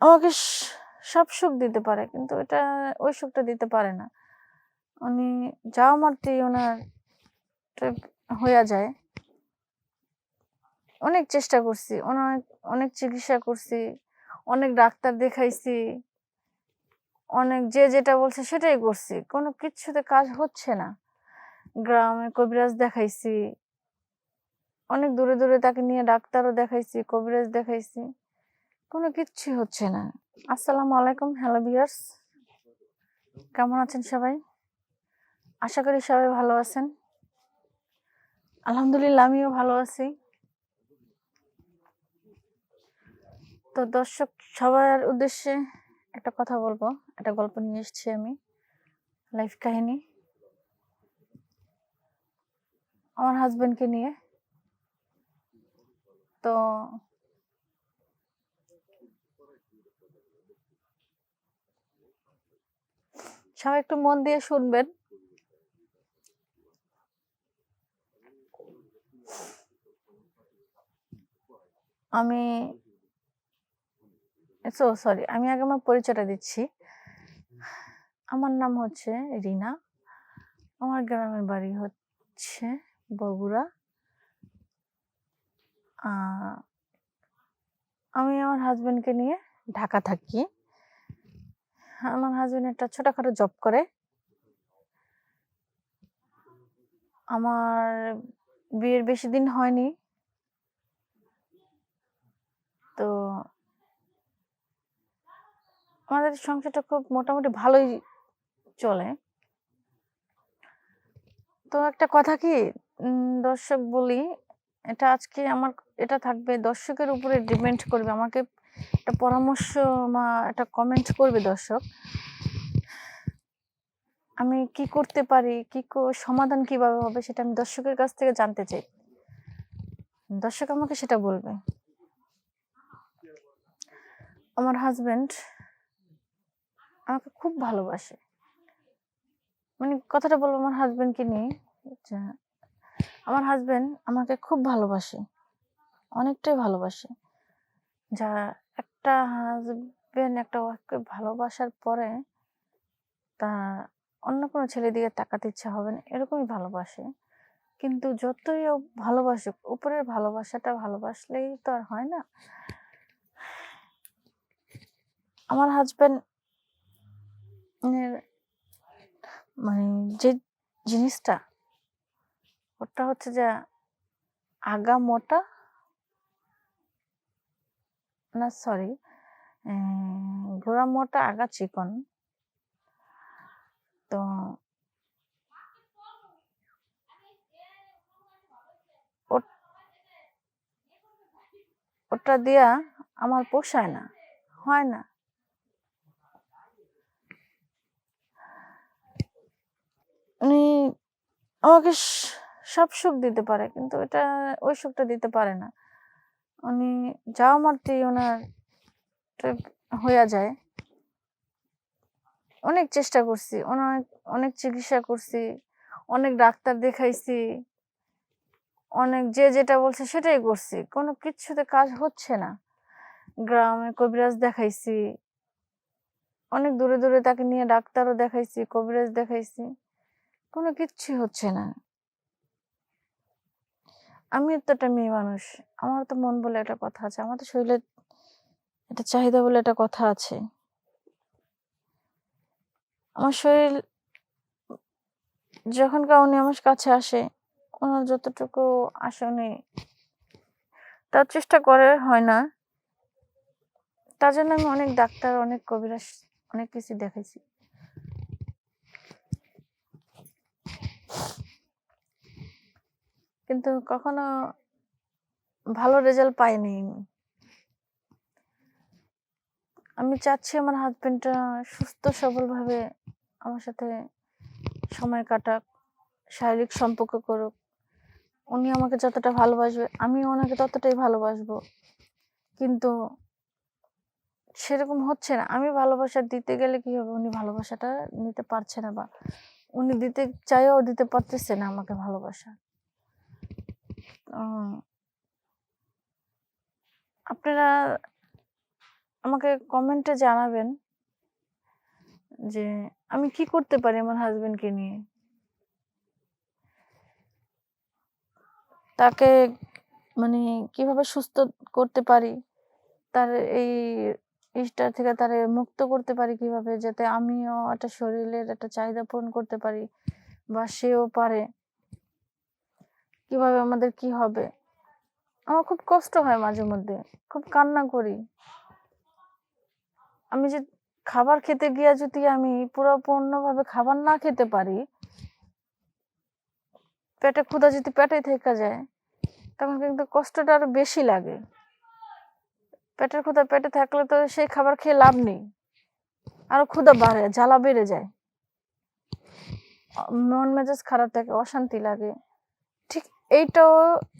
আমাকে সব সুখ দিতে পারে, কিন্তু এটা ওই সুখটা দিতে পারে না। উনি যাওয়া মারতেই ওনার হইয়া যায়। অনেক চেষ্টা করছি, অনেক অনেক চিকিৎসা করছি, অনেক ডাক্তার দেখাইছি, অনেক যে যেটা বলছে সেটাই করছি, কোনো কিছুতে কাজ হচ্ছে না। গ্রামে কবিরাজ দেখাইছি, অনেক দূরে দূরে তাকে নিয়ে ডাক্তারও দেখাইছি, কবিরাজ দেখাইছি। কোনো কিচ্ছুই হচ্ছে না। আসসালামু আলাইকুম, হ্যালো বিয়ার্স কেমন আছেন সবাই? আশা করি সবাই ভালো আছেন। আলহামদুলিল্লাহ, আমিও ভালো আছি। তো দর্শক, সবার উদ্দেশ্যে একটা কথা বলব। একটা গল্প নিয়ে এসেছি আমি, লাইফ কাহিনী। আমার হাজবেন্ডকে নিয়ে। তো সবাই একটু মন দিয়ে শুনবেন। আমি সরি আমি আগে আমার পরিচয়টা দিচ্ছি। আমার নাম হচ্ছে রিনা। আমার গ্রামের বাড়ি হচ্ছে বগুড়া। আমি আমার হাজবেন্ডকে নিয়ে ঢাকা থাকি। আমার হাজবেন্ড একটা ছোটখাটো জব করে। আমার বিয়ের বেশি দিন হয়নি। তো আমাদের সংসারটা খুব মোটামুটি ভালোই চলে। তো একটা কথা কি দর্শক বলি, এটা আজকে আমার, এটা থাকবে দর্শকের উপরে ডিপেন্ড করবে। আমাকে একটা পরামর্শ বা একটা কমেন্ট করবে দর্শক। আমি কি করতে পারি, কি সমাধান কীভাবে হবে সেটা আমি দর্শকের কাছ থেকে জানতে চাই। দর্শক আমাকে সেটা বলবে। আমার হাজবেন্ড আমাকে খুব ভালোবাসে। মানে কথাটা বলব আমার হাজবেন্ডকে নিয়ে আমার হাজবেন্ড আমাকে খুব ভালোবাসে। অনেকটাই ভালোবাসে। যা একটা হাজবেন্ড একটা ওয়াইফকে ভালোবাসার পরে তা অন্য কোনো ছেলে দিকে তাকাতে ইচ্ছা হবে না, এরকমই ভালোবাসে। কিন্তু যতই ও ভালোবাসুক, উপরের ভালোবাসাটা ভালোবাসলেই তো আর হয় না। আমার হাজবেন্ড মানে যে জিনিসটা, ওটা হচ্ছে যে আগা মোটা না সরি গোড়া মোটা আগা চিকন। তো ওটা দিয়া আমার পোষায় না, হয় না। উনি আমাকে সব সুখ দিতে পারে, কিন্তু এটা ওই সুখটা দিতে পারে না। উনি যাওয়া মারতেই ওনার হইয়া যায়। অনেক চেষ্টা করছি, অনেক অনেক চিকিৎসা করছি, অনেক ডাক্তার দেখাইছি, অনেক যে যেটা বলছে সেটাই করছি, কোনো কিছুতে কাজ হচ্ছে না। গ্রামে কবিরাজ দেখাইছি, অনেক দূরে দূরে তাকে নিয়ে ডাক্তারও দেখাইছি, কবিরাজ দেখাইছি, কোনো কিচ্ছুই হচ্ছে না। আমি তো একটা মেয়ে মানুষ। আমার তো মন বলে একটা কথা আছে। আমার তো শরীরে একটা চাহিদা বলে একটা কথা আছে। আমার শরীর যখন উনি আমার কাছে আসে, ওনার যতটুকু আসে উনি তার চেষ্টা করে, হয় না। তার জন্য আমি অনেক ডাক্তার, অনেক কবিরাজ, অনেক কিছু দেখাইছি। কিন্তু কখনো ভালো রেজাল্ট পাইনি। আমি। চাচ্ছি আমার হাজবেন্ডটা সুস্থ, সবলভাবে আমার সাথে সময় কাটাক, শারীরিক সম্পর্ক করুক। উনি আমাকে যতটা ভালোবাসবে আমি ওনাকে ততটাই ভালোবাসবো। কিন্তু সেরকম হচ্ছে না। আমি ভালোবাসা দিতে গেলে কি হবে? উনি ভালোবাসাটা নিতে পারছে না বা উনি দিতে চাইও দিতে পারতেছে না আমাকে ভালোবাসা। আপনারা আমাকে কমেন্টে জানাবেন যে আমি কি করতে পারি আমার হাজবেন্ডকে নিয়ে? তাকে মানে কীভাবে সুস্থ করতে পারি? তার এই ইস্টার থেকে তারে মুক্ত করতে পারি কীভাবে? যাতে আমিও একটা শরীরের একটা চাহিদা পূরণ করতে পারি বা সেও পারে। কীভাবে আমাদের কি হবে? আমার খুব কষ্ট হয় মাঝে মধ্যে, খুব কান্না করি। আমি যে খাবার খেতে গিয়ে যদি আমি পুরোপূর্ণভাবে খাবার না খেতে পারি, পেটে ক্ষুধা যদি পেটে থেকে যায়, তখন কিন্তু কষ্টটা আরও বেশি লাগে। পেটের ক্ষুধা পেটে থাকলে তো সেই খাবার খেয়ে লাভ নেই। আরও ক্ষুধা বাড়ে, জ্বালা বেড়ে যায়। মন মেজাজ খারাপ থাকে, অশান্তি লাগে। এইটাও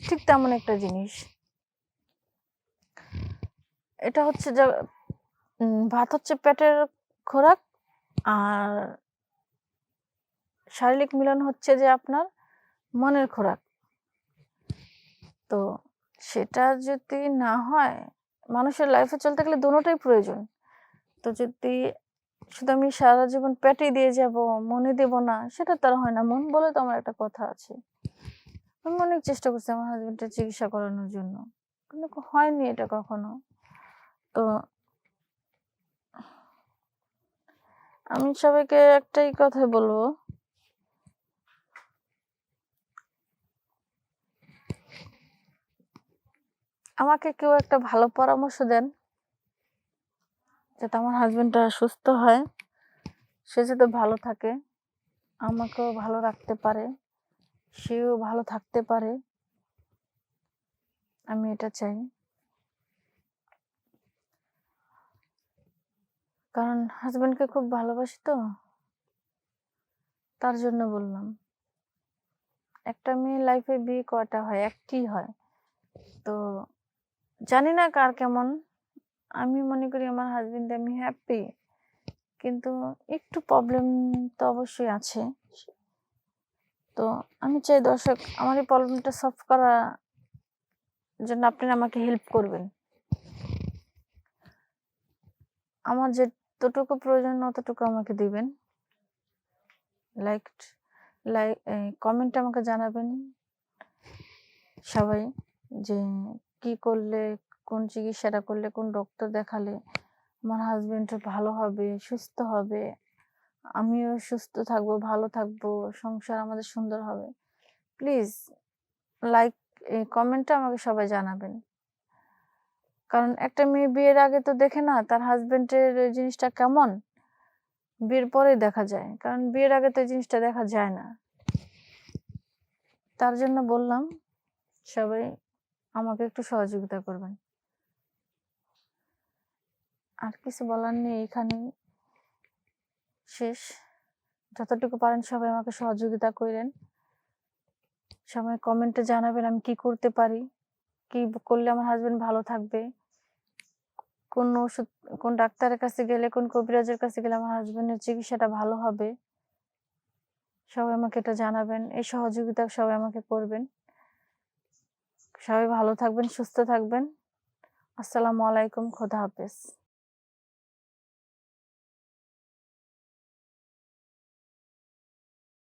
ঠিক তেমন একটা জিনিস। এটা হচ্ছে যে ভাত হচ্ছে পেটের খোরাক আর শারীরিক মিলন হচ্ছে যে আপনার মনের খোরাক। তো সেটা যদি না হয়, মানুষের লাইফে চলতে গেলে দুটোটাই প্রয়োজন। তো যদি শুধু আমি সারা জীবন পেটে দিয়ে যাব, মনে দেব না, সেটা তার হয় না। মন বলে তো আমার একটা কথা আছে। আমি অনেক চেষ্টা করছি আমার হাজবেন্ডের চিকিৎসা করানোর জন্য। কিন্তু হয়নি এটা কখনো। তো আমি সবাইকে একটাই কথা বলব। আমাকে কেউ একটা ভালো পরামর্শ দেন, যাতে আমার হাজবেন্ডটা সুস্থ হয়, সে যাতে ভালো থাকে, আমাকেও ভালো রাখতে পারে। সেও ভালো থাকতে পারে। আমি এটা চাই। কারণ হাজবেন্ডকে খুব ভালোবাসি তো। তার জন্য বললাম। একটা মেয়ে লাইফে বিয়ে কয়টা হয় একটি হয়। তো জানি না কার কেমন। আমি মনে করি আমার হাজবেন্ড আমি হ্যাপি কিন্তু একটু প্রবলেম তো অবশ্যই আছে। তো আমি চাই দর্শক, আমার এই প্রবলেমটা সলভ করার জন্য আপনারা আমাকে হেল্প করবেন। আমার যতটুকু প্রয়োজন, অতটুকু আমাকে দিবেন। লাইক লাইক কমেন্ট আমাকে জানাবেন। সবাই যে কি করলে, কোন চিকিৎসাটা করলে, কোন ডক্টর দেখালে আমার হাজবেন্ড ভালো হবে, সুস্থ হবে। আমিও সুস্থ থাকব, ভালো থাকব, সংসার আমাদের সুন্দর হবে। প্লিজ লাইক এই কমেন্টটা আমাকে সবাই জানাবেন। কারণ একটা মেয়ে বিয়ের আগে তো দেখে না, তার হাজবেন্ডের জিনিসটা কেমন? বিয়ের পরে দেখা যায়। কারণ বিয়ের আগে তো জিনিসটা দেখা যায় না। তার জন্য বললাম, সবাই আমাকে একটু সহযোগিতা করবেন। আর কিছু বলার নেই এখানেই। শেষ। যতটুকু পারেন সবাই আমাকে সহযোগিতা করেন। সবাই কমেন্টে জানাবেন আমি কি করতে পারি, কি করলে আমার হাজবেন্ড ভালো থাকবে, কোন ওষুধ, কোন ডাক্তারের কাছে গেলে, কোন কবিরাজের কাছে গেলে আমার হাজবেন্ডের চিকিৎসাটা ভালো হবে। সবাই আমাকে এটা জানাবেন, এই সহযোগিতা সবাই আমাকে করবেন। সবাই ভালো থাকবেন, সুস্থ থাকবেন। আসসালামু আলাইকুম, খোদা হাফেজ।